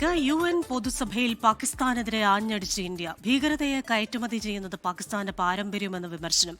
വാർത്തകളിലേക്ക് U N പൊതുസഭയിൽ പാകിസ്ഥാനെതിരെ ആഞ്ഞടിച്ച് ഇന്ത്യ. ഭീകരതയെ കയറ്റുമതി ചെയ്യുന്നത് പാകിസ്ഥാന്റെ പാരമ്പര്യമെന്ന വിമർശനം.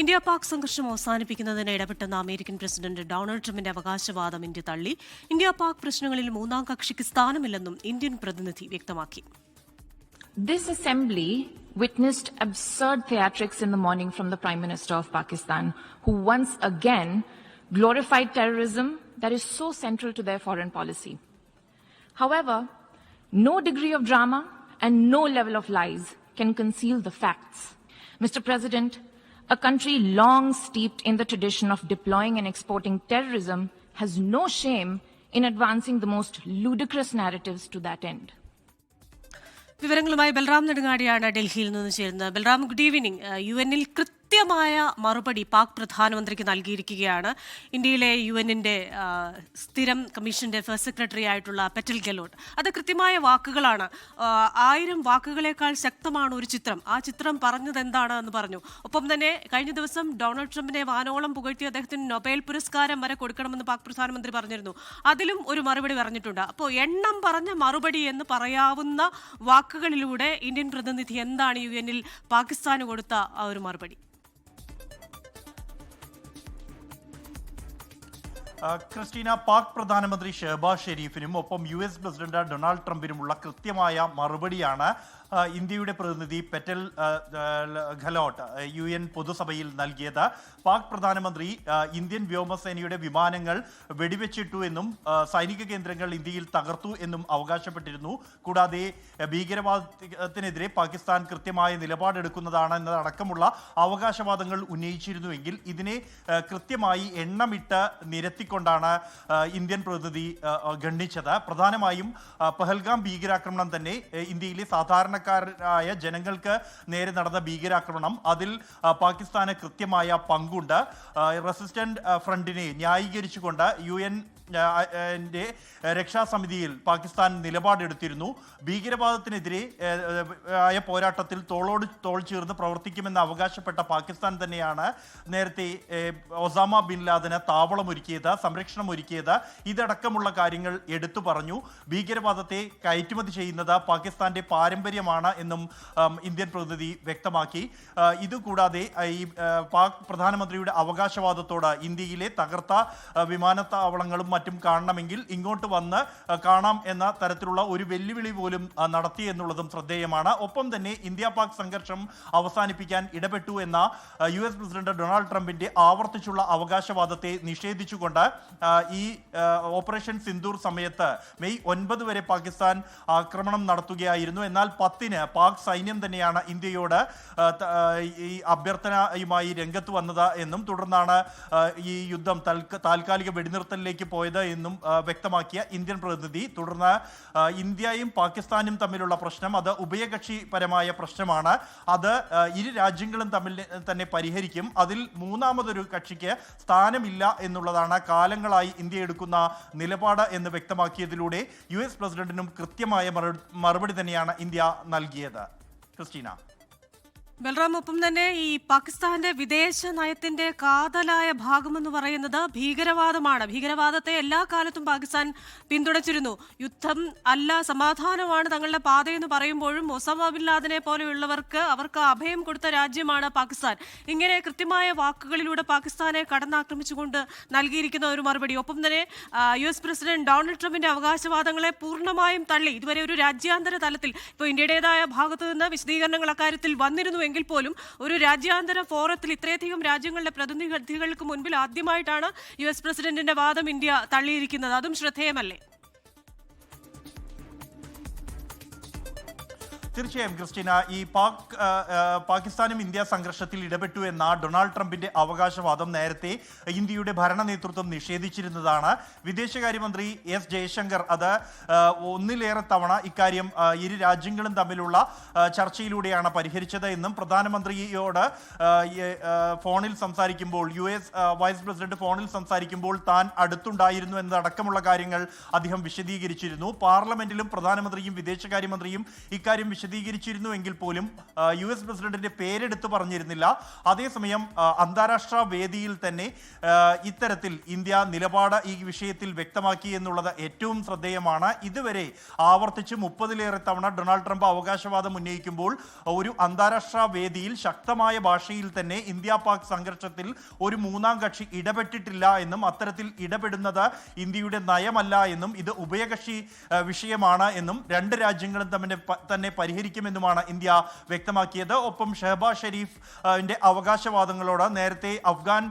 ഇന്ത്യ പാക് സംഘർഷം അവസാനിപ്പിക്കുന്നതിന് ഇടപെട്ടെന്ന അമേരിക്കൻ പ്രസിഡന്റ് ഡൊണാൾഡ് ട്രംപിന്റെ അവകാശവാദം ഇന്ത്യ തള്ളി. ഇന്ത്യ പാക് പ്രശ്നങ്ങളിൽ മൂന്നാം കക്ഷിക്ക് സ്ഥാനമില്ലെന്നും ഇന്ത്യൻ പ്രതിനിധി വ്യക്തമാക്കി. This assembly witnessed absurd theatrics in the morning from the Prime Minister of Pakistan, who once again glorified terrorism that is so central to their foreign policy. However, no degree of drama and no level of lies can conceal the facts. Mr. President, a country long steeped in the tradition of deploying and exporting terrorism has no shame in advancing the most ludicrous narratives to that end. വിവരങ്ങളുമായി ബൽറാം നെടുങ്ങാടിയാണ് ഡൽഹിയിൽ നിന്ന് ചേരുന്നത് Balram good evening U എനിൽ കൃത്യമായ മറുപടി പാക് പ്രധാനമന്ത്രിക്ക് നൽകിയിരിക്കുകയാണ്. ഇന്ത്യയിലെ U എന്നിന്റെ സ്ഥിരം കമ്മീഷന്റെ ഫസ്റ്റ് സെക്രട്ടറി ആയിട്ടുള്ള പെറ്റൽ ഗെലോട്ട്. അത് കൃത്യമായ വാക്കുകളാണ്. ആയിരം വാക്കുകളേക്കാൾ ശക്തമാണ് ഒരു ചിത്രം. ആ ചിത്രം പറഞ്ഞത് എന്താണ് എന്ന് പറഞ്ഞു. ഒപ്പം തന്നെ കഴിഞ്ഞ ദിവസം ഡൊണാൾഡ് ട്രംപിനെ വാനോളം പുകഴ്ത്തി അദ്ദേഹത്തിന് നൊബേൽ പുരസ്കാരം വരെ കൊടുക്കണമെന്ന് പാക് പ്രധാനമന്ത്രി പറഞ്ഞിരുന്നു. അതിലും ഒരു മറുപടി പറഞ്ഞിട്ടുണ്ട്. അപ്പോൾ എണ്ണം പറഞ്ഞ മറുപടി എന്ന് പറയാവുന്ന വാക്കുകളിലൂടെ ഇന്ത്യൻ പ്രതിനിധി എന്താണ് യു എന്നിൽ പാകിസ്ഥാന് കൊടുത്ത ആ ഒരു മറുപടി? ക്രിസ്റ്റീന പാക് പ്രധാനമന്ത്രി ഷെഹബാസ് ഷെരീഫിനും ഒപ്പം യു എസ് പ്രസിഡന്റ് ഡൊണാൾഡ് ട്രംപിനുമുള്ള കൃത്യമായ മറുപടിയാണ് ഇന്ത്യയുടെ പ്രതിനിധി പെറ്റൽ ഖലോട്ട് യു എൻ പൊതുസഭയിൽ നൽകിയത്. പാക് പ്രധാനമന്ത്രി ഇന്ത്യൻ വ്യോമസേനയുടെ വിമാനങ്ങൾ വെടിവെച്ചിട്ടു എന്നും സൈനിക കേന്ദ്രങ്ങൾ ഇന്ത്യയിൽ തകർത്തു എന്നും അവകാശപ്പെട്ടിരുന്നു. കൂടാതെ ഭീകരവാദത്തിനെതിരെ പാകിസ്ഥാൻ കൃത്യമായ നിലപാടെടുക്കുന്നതാണ് എന്നതടക്കമുള്ള അവകാശവാദങ്ങൾ ഉന്നയിച്ചിരുന്നുവെങ്കിൽ ഇതിനെ കൃത്യമായി എണ്ണമിട്ട് നിരത്തിക്കൊണ്ടാണ് ഇന്ത്യൻ പ്രതിനിധി ഗണ്ണിച്ചത് പ്രധാനമായും പഹൽഗാം ഭീകരാക്രമണം തന്നെ ഇന്ത്യയിലെ ഇന്ത്യയിലെ സാധാരണക്കാരായ ജനങ്ങൾക്ക് നേരെ നടന്ന ഭീകരാക്രമണം അതിൽ പാകിസ്ഥാന് കൃത്യമായ പങ്കുണ്ട്. റെസിസ്റ്റന്റ് ഫ്രണ്ടിനെ ന്യായീകരിച്ചുകൊണ്ട് യു എൻ രക്ഷാസമിതിയിൽ പാകിസ്ഥാൻ നിലപാടെടുത്തിരുന്നു. ഭീകരവാദത്തിനെതിരെ ആയ പോരാട്ടത്തിൽ തോളോട് തോൾ ചേർന്ന് പ്രവർത്തിക്കുമെന്ന് അവകാശപ്പെട്ട പാകിസ്ഥാൻ തന്നെയാണ് നേരത്തെ ഒസാമ ബിൻ ലാദന് താവളമൊരുക്കിയത് സംരക്ഷണം ഒരുക്കിയത് ഇതടക്കമുള്ള കാര്യങ്ങൾ എടുത്തു പറഞ്ഞു. ഭീകരവാദത്തെ കയറ്റുമതി ചെയ്യുന്നത് പാകിസ്ഥാന്റെ പാരമ്പര്യമാണ് എന്നും ഇന്ത്യൻ പ്രതിനിധി വ്യക്തമാക്കി. ഇതുകൂടാതെ ഈ പാക് പ്രധാനമന്ത്രിയുടെ അവകാശവാദത്തോട് ഇന്ത്യയിലെ തകർത്ത വിമാനത്താവളങ്ങളും കാണണമെങ്കിൽ ഇങ്ങോട്ട് വന്ന് കാണാം എന്ന തരത്തിലുള്ള ഒരു വെല്ലുവിളി പോലും നടത്തി എന്നുള്ളതും ശ്രദ്ധേയമാണ്. ഒപ്പം തന്നെ ഇന്ത്യ പാക് സംഘർഷം അവസാനിപ്പിക്കാൻ ഇടപെട്ടു എന്ന യു എസ് പ്രസിഡന്റ് ഡൊണാൾഡ് ട്രംപിന്റെ ആവർത്തിച്ചുള്ള അവകാശവാദത്തെ നിഷേധിച്ചുകൊണ്ട് ഈ ഓപ്പറേഷൻ സിന്ദൂർ സമയത്ത് മെയ് ഒൻപത് വരെ പാകിസ്ഥാൻ ആക്രമണം നടത്തുകയായിരുന്നു. എന്നാൽ പത്തിന് പാക് സൈന്യം തന്നെയാണ് ഇന്ത്യയോട് ഈ അഭ്യർത്ഥനയുമായി രംഗത്ത് വന്നത് എന്നും തുടർന്നാണ് ഈ യുദ്ധം തൽക്ക- താൽക്കാലിക വെടിനിർത്തലിലേക്ക് പോയത് എന്നും വ്യക്തമാക്കിയ ഇന്ത്യൻ പ്രതിനിധി. തുടർന്ന് ഇന്ത്യയും പാകിസ്ഥാനും തമ്മിലുള്ള പ്രശ്നം അത് ഉഭയകക്ഷിപരമായ പ്രശ്നമാണ്. അത് ഇരു രാജ്യങ്ങളും തമ്മിൽ തന്നെ പരിഹരിക്കും. അതിൽ മൂന്നാമതൊരു കക്ഷിക്ക് സ്ഥാനമില്ല എന്നുള്ളതാണ് കാലങ്ങളായി ഇന്ത്യ എടുക്കുന്ന നിലപാട് എന്ന് വ്യക്തമാക്കിയതിലൂടെ യു എസ് പ്രസിഡന്റിനും കൃത്യമായ മറുപടി തന്നെയാണ് ഇന്ത്യ നൽകിയത്. ക്രിസ്റ്റീന. ബൽറാം ഒപ്പം തന്നെ ഈ പാകിസ്ഥാന്റെ വിദേശ നയത്തിന്റെ കാതലായ ഭാഗമെന്ന് പറയുന്നത് ഭീകരവാദമാണ്. ഭീകരവാദത്തെ എല്ലാ കാലത്തും പാകിസ്ഥാൻ പിന്തുണച്ചിരുന്നു. യുദ്ധം അല്ല സമാധാനമാണ് തങ്ങളുടെ പാതയെന്ന് പറയുമ്പോഴും ഒസാമ ബിൻ ലാദനെ പോലെയുള്ളവർക്ക് അവർക്ക് അഭയം കൊടുത്ത രാജ്യമാണ് പാകിസ്ഥാൻ. ഇങ്ങനെ കൃത്യമായ വാക്കുകളിലൂടെ പാകിസ്ഥാനെ കടന്നാക്രമിച്ചുകൊണ്ട് നൽകിയിരിക്കുന്ന ഒരു മറുപടി. ഒപ്പം തന്നെ യു എസ് പ്രസിഡന്റ് ഡൊണാൾഡ് ട്രംപിന്റെ അവകാശവാദങ്ങളെ പൂർണമായും തള്ളി. ഇതുവരെ ഒരു രാജ്യാന്തര തലത്തിൽ ഇപ്പോൾ ഇന്ത്യയുടേതായ ഭാഗത്തു നിന്ന് വിശദീകരണങ്ങൾ അക്കാര്യത്തിൽ വന്നിരുന്നുവെങ്കിൽ പോലും ഒരു രാജ്യാന്തര ഫോറത്തിൽ ഇത്രയധികം രാജ്യങ്ങളുടെ പ്രതിനിധികൾക്ക് മുൻപിൽ ആദ്യമായിട്ടാണ് യു എസ് പ്രസിഡന്റിന്റെ വാദം ഇന്ത്യ തള്ളിയിരിക്കുന്നത്. അതും ശ്രദ്ധേയമല്ലേ? തീർച്ചയായും ക്രിസ്റ്റീന. ഈ പാക് പാകിസ്ഥാനും ഇന്ത്യ സംഘർഷത്തിൽ ഇടപെട്ടു എന്ന ഡൊണാൾഡ് ട്രംപിന്റെ അവകാശവാദം നേരത്തെ ഇന്ത്യയുടെ ഭരണ നേതൃത്വം നിഷേധിച്ചിരുന്നതാണ്. വിദേശകാര്യമന്ത്രി എസ് ജയശങ്കർ അത് ഒന്നിലേറെ തവണ ഇക്കാര്യം ഇരു രാജ്യങ്ങളും തമ്മിലുള്ള ചർച്ചയിലൂടെയാണ് പരിഹരിച്ചത് എന്നും പ്രധാനമന്ത്രിയോട് ഫോണിൽ സംസാരിക്കുമ്പോൾ യു എസ് വൈസ് പ്രസിഡന്റ് ഫോണിൽ സംസാരിക്കുമ്പോൾ താൻ അടുത്തുണ്ടായിരുന്നു എന്നതടക്കമുള്ള കാര്യങ്ങൾ അദ്ദേഹം വിശദീകരിച്ചിരുന്നു. പാർലമെന്റിലും പ്രധാനമന്ത്രിയും വിദേശകാര്യമന്ത്രിയും ഇക്കാര്യം വിശദീകരിച്ചു വിശദീകരിച്ചിരുന്നു എങ്കിൽ പോലും യു എസ് പ്രസിഡന്റിന്റെ പേരെടുത്ത് പറഞ്ഞിരുന്നില്ല. അതേസമയം അന്താരാഷ്ട്ര വേദിയിൽ തന്നെ ഇത്തരത്തിൽ ഇന്ത്യ നിലപാട് ഈ വിഷയത്തിൽ വ്യക്തമാക്കി എന്നുള്ളത് ഏറ്റവും ശ്രദ്ധേയമാണ്. ഇതുവരെ ആവർത്തിച്ച് മുപ്പതിലേറെ തവണ ഡൊണാൾഡ് ട്രംപ് അവകാശവാദം ഉന്നയിക്കുമ്പോൾ ഒരു അന്താരാഷ്ട്ര വേദിയിൽ ശക്തമായ ഭാഷയിൽ തന്നെ ഇന്ത്യ പാക് സംഘർഷത്തിൽ ഒരു മൂന്നാം കക്ഷി ഇടപെട്ടിട്ടില്ല എന്നും അത്തരത്തിൽ ഇടപെടുന്നത് ഇന്ത്യയുടെ നയമല്ല എന്നും ഇത് ഉഭയകക്ഷി വിഷയമാണ് എന്നും രണ്ട് രാജ്യങ്ങളും തമ്മിൽ തന്നെ തന്നെ പരിഹരിക്കുമെന്നുമാണ് ഇന്ത്യ വ്യക്തമാക്കിയത്. ഒപ്പം ഷഹബാസ് ഷെരീഫ് അവകാശവാദങ്ങളോട് നേരത്തെ അഫ്ഗാൻ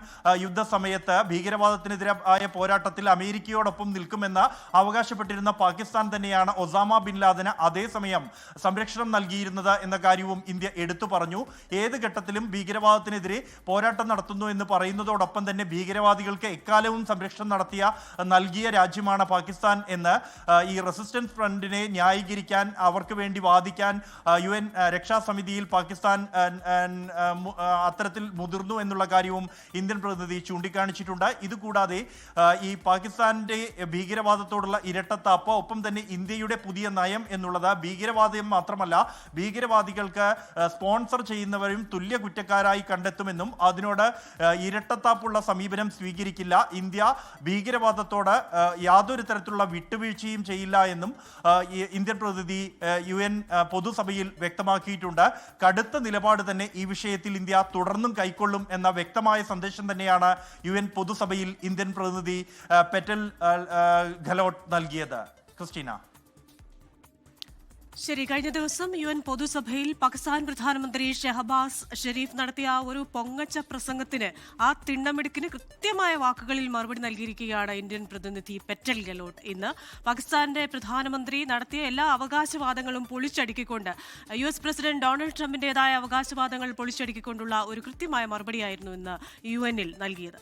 യുദ്ധ സമയത്ത് ഭീകരവാദത്തിനെതിരായ പോരാട്ടത്തിൽ അമേരിക്കയോടൊപ്പം നിൽക്കുമെന്ന് അവകാശപ്പെട്ടിരുന്ന പാകിസ്ഥാൻ തന്നെയാണ് ഒസാമ ബിൻ ലാദന് അതേസമയം സംരക്ഷണം നൽകിയിരുന്നത് എന്ന കാര്യവും ഇന്ത്യ എടുത്തു പറഞ്ഞു. ഏത് ഘട്ടത്തിലും ഭീകരവാദത്തിനെതിരെ പോരാട്ടം നടത്തുന്നു എന്ന് പറയുന്നതോടൊപ്പം തന്നെ ഭീകരവാദികൾക്ക് എക്കാലവും സംരക്ഷണം നടത്തിയ നൽകിയ രാജ്യമാണ് പാകിസ്ഥാൻ എന്ന് ഈ റെസിസ്റ്റൻസ് ഫ്രണ്ടിനെ ന്യായീകരിക്കാൻ അവർക്ക് വേണ്ടി വാദിക്കാൻ യു എൻ രക്ഷാസമിതിയിൽ പാകിസ്ഥാൻ അത്തരത്തിൽ മുതിർന്നു എന്നുള്ള കാര്യവും ഇന്ത്യൻ പ്രതിനിധി ചൂണ്ടിക്കാണിച്ചിട്ടുണ്ട്. ഇതുകൂടാതെ ഈ പാകിസ്ഥാന്റെ ഭീകരവാദത്തോടുള്ള ഇരട്ടത്താപ്പ് ഒപ്പം തന്നെ ഇന്ത്യയുടെ പുതിയ നയം എന്നുള്ളത് ഭീകരവാദം മാത്രമല്ല ഭീകരവാദികൾക്ക് സ്പോൺസർ ചെയ്യുന്നവരും തുല്യ കുറ്റക്കാരായി കണ്ടെത്തുമെന്നും അതിനോട് ഇരട്ടത്താപ്പുള്ള സമീപനം സ്വീകരിക്കില്ല. ഇന്ത്യ ഭീകരവാദത്തോട് യാതൊരു തരത്തിലുള്ള വിട്ടുവീഴ്ചയും ചെയ്യില്ല എന്നും ഇന്ത്യൻ പ്രതിനിധി യു എൻ ആ, പൊതുസഭയിൽ വ്യക്തമാക്കിയിട്ടുണ്ട്. കടുത്ത നിലപാട് തന്നെ ഈ വിഷയത്തിൽ ഇന്ത്യ തുടർന്നും കൈക്കൊള്ളും എന്ന വ്യക്തമായ സന്ദേശം തന്നെയാണ് യു എൻ പൊതുസഭയിൽ ഇന്ത്യൻ പ്രതിനിധി പെറ്റൽ ഖലോട്ട് നൽകിയത്. ക്രിസ്റ്റീന. ശരി കഴിഞ്ഞ ദിവസം യു എൻ പൊതുസഭയിൽ പാകിസ്ഥാൻ പ്രധാനമന്ത്രി ഷെഹബാസ് ഷെരീഫ് നടത്തിയ ഒരു പൊങ്ങച്ച പ്രസംഗത്തിന് ആ തിണ്ണമിടുക്കിന് കൃത്യമായ വാക്കുകളിൽ മറുപടി നൽകിയിരിക്കുകയാണ് ഇന്ത്യൻ പ്രതിനിധി പെറ്റൽ ഗെലോട്ട്. ഇന്ന് പാകിസ്ഥാന്റെ പ്രധാനമന്ത്രി നടത്തിയ എല്ലാ അവകാശവാദങ്ങളും പൊളിച്ചടുക്കിക്കൊണ്ട് യു എസ് പ്രസിഡന്റ് ഡൊണാൾഡ് ട്രംപിന്റേതായ അവകാശവാദങ്ങൾ പൊളിച്ചടുക്കിക്കൊണ്ടുള്ള ഒരു കൃത്യമായ മറുപടിയായിരുന്നു ഇന്ന് യു എന്നിൽ നൽകിയത്.